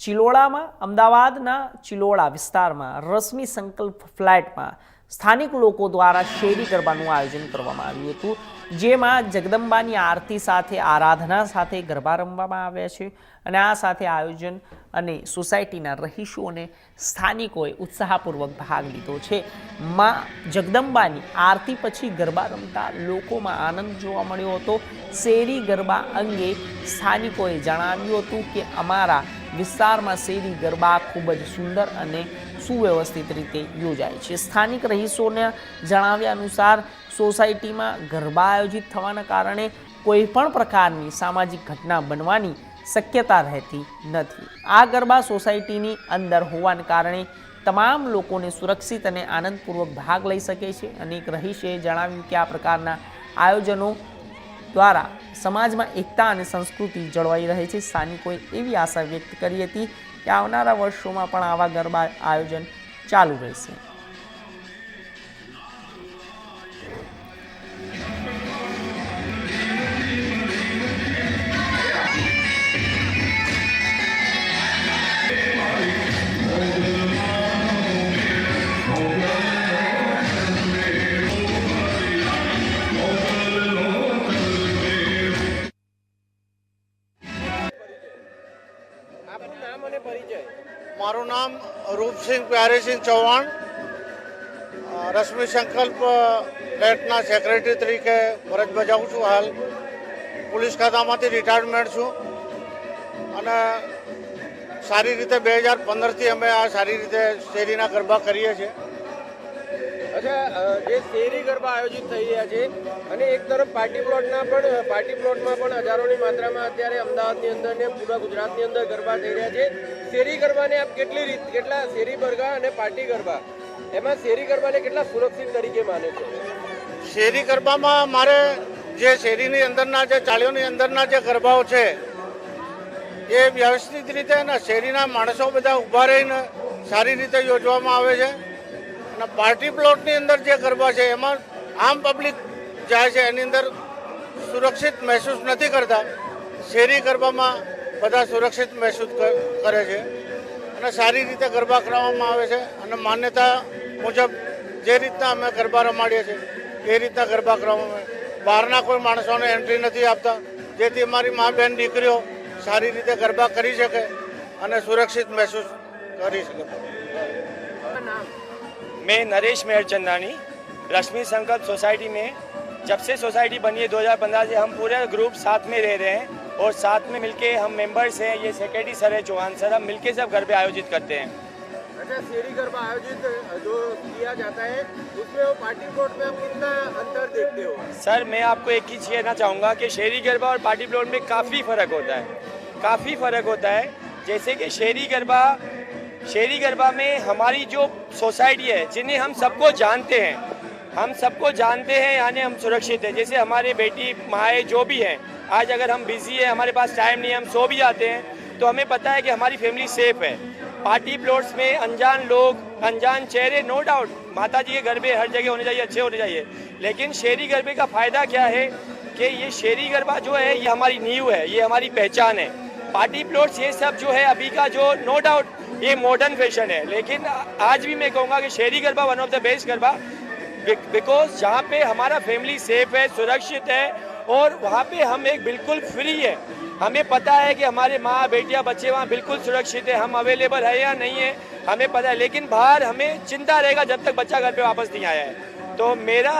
ચિલોડામાં અમદાવાદના ચિલોડા વિસ્તારમાં રશ્મિ સંકલ્પ ફ્લેટમાં સ્થાનિક લોકો દ્વારા શેરી ગરબાનું આયોજન કરવામાં આવ્યું હતું, જેમાં જગદંબાની આરતી સાથે, આરાધના સાથે ગરબા રમવામાં આવ્યા છે અને આ સાથે આયોજન અને સોસાયટીના રહીશો અને સ્થાનિકોએ ઉત્સાહપૂર્વક ભાગ લીધો છે. માં જગદંબાની આરતી પછી ગરબા રમતા લોકોમાં આનંદ જોવા મળ્યો હતો. શેરી ગરબા અંગે સ્થાનિકોએ જણાવ્યું હતું કે અમારા વિસ્તારમાં શેરી ગરબા ખૂબ જ સુંદર અને સુવ્યવસ્થિત રીતે યોજાય છે. સ્થાનિક રહીશોના જણાવ્યા અનુસાર, સોસાયટીમાં ગરબા આયોજિત થવાના કારણે કોઈ પણ પ્રકારની સામાજિક ઘટના બનવાની શક્યતા રહેતી નથી. આ ગરબા સોસાયટીની અંદર હોવાને કારણે તમામ લોકોને સુરક્ષિત અને આનંદપૂર્વક ભાગ લઈ શકે છે. અને એક રહીશે જણાવ્યું કે આ પ્રકારના આયોજનો દ્વારા સમાજમાં એકતા અને સંસ્કૃતિ જળવાઈ રહે છે. સ્થાનિકોએ એવી આશા વ્યક્ત કરી હતી કે આવનારા વર્ષોમાં પણ આવા ગરબા આયોજન ચાલુ રહેશે. મારું નામ રૂપસિંહ પ્યારેસિંહ ચૌહાણ. રશ્મિ સંકલ્પ ફ્લેટના સેક્રેટરી તરીકે ફરજ બજાવું છું હાલ. પોલીસ ખાતામાંથી રિટાયરમેન્ટ છું. અને સારી રીતે બે હજાર પંદરથી અમે આ સારી રીતે શેરીના ગરબા કરીએ છીએ. અચ્છા જે શેરી ગરબા આયોજિત થઈ રહ્યા છે, અને એક તરફ પાર્ટી પ્લોટના પણ પાર્ટી પ્લોટમાં પણ હજારોની માત્રામાં અત્યારે અમદાવાદની અંદર ને પૂરા ગુજરાતની અંદર ગરબા થઈ રહ્યા છે. શેરી ગરબાને આપ કેટલી રીત, કેટલા શેરી ગરબા અને પાર્ટી ગરબા? એમાં શેરી ગરબાને કેટલા સુરક્ષિત તરીકે માને છે? શેરી ગરબામાં મારે જે શેરીની અંદરના જે ચાળીઓની અંદરના જે ગરબાઓ છે, એ વ્યવસ્થિત રીતે અને શેરીના માણસો બધા ઊભા રહીને સારી રીતે યોજવામાં આવે છે. અને પાર્ટી પ્લોટની અંદર જે ગરબા છે, એમાં આમ પબ્લિક જાય છે, એની અંદર સુરક્ષિત મહેસૂસ નથી કરતા. શેરી ગરબામાં બધા સુરક્ષિત મહેસૂસ કરે છે. અને સારી રીતે ગરબા કરાવવામાં આવે છે અને માન્યતા મુજબ જે રીતના અમે ગરબા રમાડીએ છીએ, એ રીતના ગરબા કરવામાં આવે. બહારના કોઈ માણસોને એન્ટ્રી નથી આપતા. જેથી અમારી મા બહેન દીકરીઓ સારી રીતે ગરબા કરી શકે અને સુરક્ષિત મહેસૂસ કરી શકે. मैं नरेश मेहरचंदानी रश्मि संकल्प सोसाइटी में। जब से सोसाइटी बनी है 2015 से हम पूरे ग्रुप साथ में रह रहे हैं और साथ में मिलके हम मेंबर्स हैं। ये सेक्रेटरी सर है चौहान सर हम मिलके सब घर पे आयोजित करते हैं। अच्छा शेरी गरबा आयोजित जो किया जाता है उसमें वो पार्टी प्लॉट में आप कितना अंतर देखते हो? सर मैं आपको एक चीज़ कहना चाहूँगा कि शहरी गरबा और पार्टी प्लॉट में काफ़ी फ़र्क होता है। काफ़ी फ़र्क होता है जैसे कि शहरी गरबा शहरी गरबा में हमारी जो सोसाइटी है, जिन्हें हम सबको जानते हैं, हम सबको जानते हैं, यानी हम सुरक्षित हैं। जैसे हमारे बेटी, माए जो भी हैं, आज अगर हम बिज़ी है, हमारे पास टाइम नहीं है, हम सो भी जाते हैं तो हमें पता है कि हमारी फैमिली सेफ़ है। पार्टी प्लॉट्स में अनजान लोग, अनजान चेहरे नो डाउट माता जी के गरबे हर जगह होने चाहिए, अच्छे होने चाहिए। लेकिन शेरी गरबे का फ़ायदा क्या है कि ये शेरी गरबा जो है, ये हमारी नींव है, ये हमारी पहचान है। पार्टी प्लॉट्स, ये सब जो है, अभी का जो नो डाउट ये मॉडर्न फ़ैशन है। लेकिन आज भी मैं कहूँगा कि शहरी garba one of the best garba because जहाँ पे हमारा फैमिली सेफ़ है, सुरक्षित है, और वहाँ पे हम एक बिल्कुल फ्री है। हमें पता है कि हमारे माँ, बेटियाँ, बच्चे वहाँ बिल्कुल सुरक्षित है। हम अवेलेबल है या नहीं है, हमें पता है। लेकिन बाहर हमें चिंता रहेगा जब तक बच्चा घर पे वापस नहीं आया है। तो मेरा,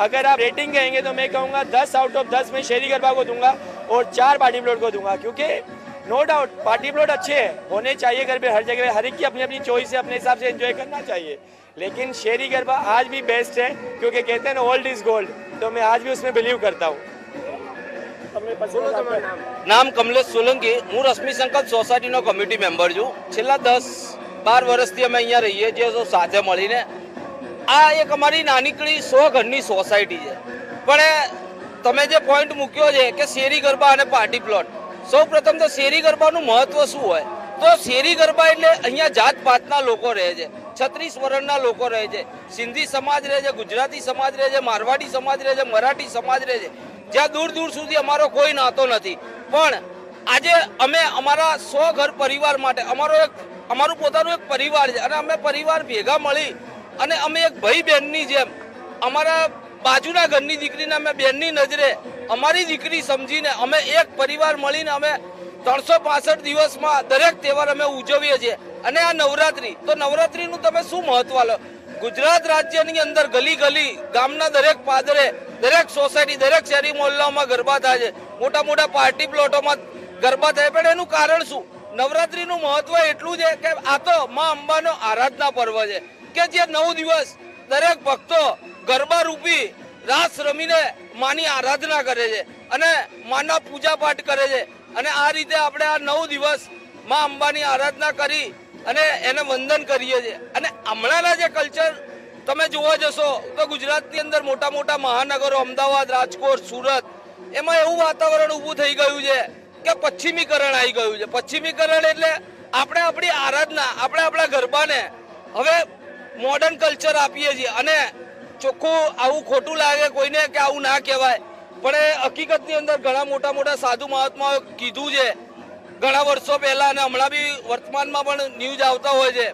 अगर आप रेटिंग कहेंगे तो मैं कहूँगा दस आउट ऑफ़ दस मैं शेरी गरबा को दूँगा और चार पार्टी प्लॉट को दूँगा, क्योंकि नो डाउट पार्टी प्लॉट अच्छे हैं होने चाहिए घर पे हर जगह हर एक की अपनी अपनी चॉइस है अपने हिसाब से एंजॉय करना चाहिए लेकिन शेरी गरबा आज भी बेस्ट है क्योंकि कहते हैं ना ओल्ड इज गोल्ड तो मैं आज भी उसमें बिलीव करता हूँ બોલો તમારું નામ નામ કમલેશ સોલંકી હું રશ્મિ સંકલ્પ સોસાયટીનો કમિટી મેમ્બર છું છેલ્લા દસ બાર વર્ષથી અમે અહીંયા રહીએ છીએ તો સાથે મળીને આ એક અમારી નાનીકડી સો ઘરની સોસાયટી છે પણ એ તમે જે પોઈન્ટ મૂક્યો છે કે શેરી ગરબા અને પાર્ટી પ્લોટ સૌ પ્રથમ તો શેરી ગરબાનું મહત્વ શું હોય? તો શેરી ગરબા એટલે અહીંયા જાત પાતના લોકો રહે છે, છત્રીસ વર્ણના લોકો રહે છે, સિંધી સમાજ રહે છે, ગુજરાતી સમાજ રહે છે, મારવાડી સમાજ રહે છે, મરાઠી સમાજ રહે છે. જ્યાં દૂર દૂર સુધી અમારો કોઈ નાતો નથી. પણ આજે અમે અમારા સો ઘર પરિવાર માટે, અમારો એક, અમારું પોતાનું એક પરિવાર છે અને અમે પરિવાર ભેગા મળી અને અમે એક ભાઈ બહેનની જેમ અમારા બાજુના ઘરની દીકરીને અમે બેનની નજરે અમારી દીકરી સમજીને અમે એક પરિવાર મળીને અમે ત્રણસો પાસઠ દિવસમાં દરેક તહેવાર અમે ઉજવીએ છીએ. અને આ નવરાત્રી, તો નવરાત્રીનું તમે શું મહત્વ લો ગુજરાત રાજ્યની અંદર ગલી ગલી ગામના દરેક પાદરે, દરેક સોસાયટી, દરેક શહેરી મોહલ્લામાં ગરબા થાય છે. મોટા મોટા પાર્ટી પ્લોટોમાં ગરબા થાય પણ એનું કારણ શું? નવરાત્રીનું મહત્વ એટલું છે કે આ તો મા અંબાનો આરાધના પર્વ છે. કે જે નવ દિવસ દરેક ભક્તો ગરબા રૂપી રાસ રમીને માની આરાધના કરે છે અને માના પૂજા પાઠ કરે છે. અને આ રીતે આપણે આ નવ દિવસ મા અંબાની આરાધના કરી અને એને વંદન કરીએ છીએ. અને હમણાંના જે કલ્ચર તમે જોવા જશો તો ગુજરાતની અંદર મોટા મોટા મહાનગરો, અમદાવાદ, રાજકોટ, સુરત, એમાં એવું વાતાવરણ ઊભું થઈ ગયું છે કે પશ્ચિમીકરણ આવી ગયું છે. પશ્ચિમીકરણ એટલે આપણે આપણી આરાધના, આપણે આપણા ગરબાને હવે મોડર્ન કલ્ચર આપીએ છીએ. અને ચોખ્ખું આવું ખોટું લાગે કોઈને કે આવું ના કહેવાય. પણ એ હકીકતની અંદર ઘણા મોટા મોટા સાધુ મહાત્માઓ કીધું છે. ઘણા વર્ષો પહેલાં અને હમણાં બી વર્તમાનમાં પણ ન્યૂઝ આવતા હોય છે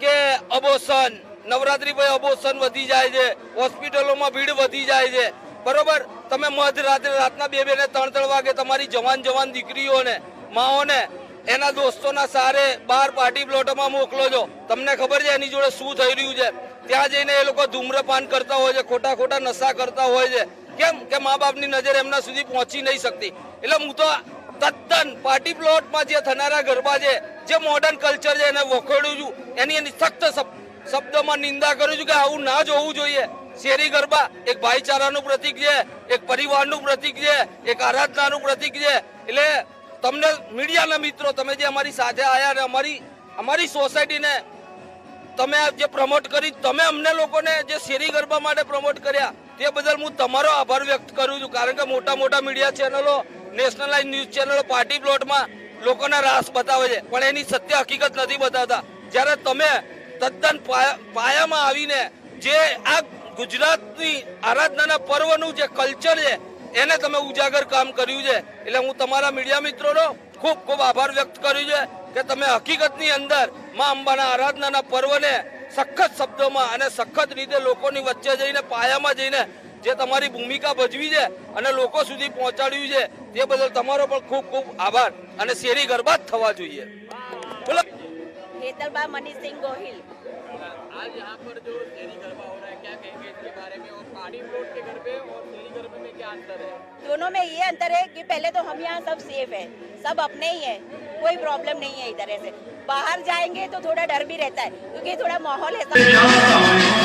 કે અબોસન, નવરાત્રી પછી અબોસન વધી જાય છે, હોસ્પિટલોમાં ભીડ વધી જાય છે. બરોબર? તમે મધ રાત્રે રાતના બે બે ને ત્રણ ત્રણ વાગે તમારી જવાન જવાન દીકરીઓને, માઓને એના દોસ્તોના સારે બાર પાર્ટી પ્લોટોમાં મોકલો છો. તમને ખબર છે એની જોડે શું થઈ રહ્યું છે? ત્યાં જઈને એ લોકો ધૂમ્રપાન કરતા હોય છે, ખોટા ખોટા નશા કરતા હોય છે. કેમ? કે મા બાપની નજર એમના સુધી પહોંચી નહીં શકતી. એટલે હું તો તદ્દન પાર્ટી પ્લોટમાં જે થનારા ગરબા છે, જે મોડર્ન કલ્ચર છે, એને વખોડું છું. એની એની સખ્ત શબ્દોમાં નિંદા કરું છું કે આવું ના જોવું જોઈએ. શેરી ગરબા એક ભાઈચારાનું પ્રતીક છે, એક પરિવારનું પ્રતીક છે, એક આરાધનાનું પ્રતીક છે. એટલે તમને મીડિયાના મિત્રો, તમે જે અમારી સાથે આવ્યા અને અમારી અમારી સોસાયટીને તમે જે પ્રમોટ કરી, તમે અમને લોકોને જે શેરી ગરબા માટે પ્રમોટ કર્યા, તે બદલ હું તમારો આભાર વ્યક્ત કરું છું. કારણ કે મોટા મોટા મીડિયા ચેનલો નેશનલાઇઝ ન્યૂઝ ચેનલો પાર્ટી પ્લોટમાં લોકોના રાસ બતાવે છે. પણ એની સત્ય હકીકત નથી બતાવતા. જ્યારે તમે તદ્દન પાયા- પાયામાં આવીને જે આ ગુજરાતની આરાધનાના પર્વનું જે કલ્ચર છે એને તમે ઉજાગર કામ કર્યું છે. એટલે હું તમારા મીડિયા મિત્રોનો ખૂબ ખૂબ આભાર વ્યક્ત કર્યું છે કે તમે હકીકતની અંદરમાં અંબાના આરાધનાના પર્વને સખત શબ્દોમાં અને સખત રીતે લોકોની વચ્ચે જઈને પાયામાં જઈને જે તમારી ભૂમિકા ભજવી છે અને લોકો સુધી પહોંચાડ્યું છે તે બદલ તમારો પણ ખૂબ ખૂબ આભાર અને શેરી ગરબા થવા જોઈએ. હેતલબા મનીસિંહ ગોહિલ. આજ યહાં પર જો શેરી में और पार्टी प्लॉट के गरबे और शहरी गरबे में क्या अंतर है दोनों में ये अंतर है कि पहले तो हम यहाँ सब सेफ है सब अपने ही है कोई प्रॉब्लम नहीं है इधर से बाहर जाएंगे तो थोड़ा डर भी रहता है क्योंकि थोड़ा माहौल ऐसा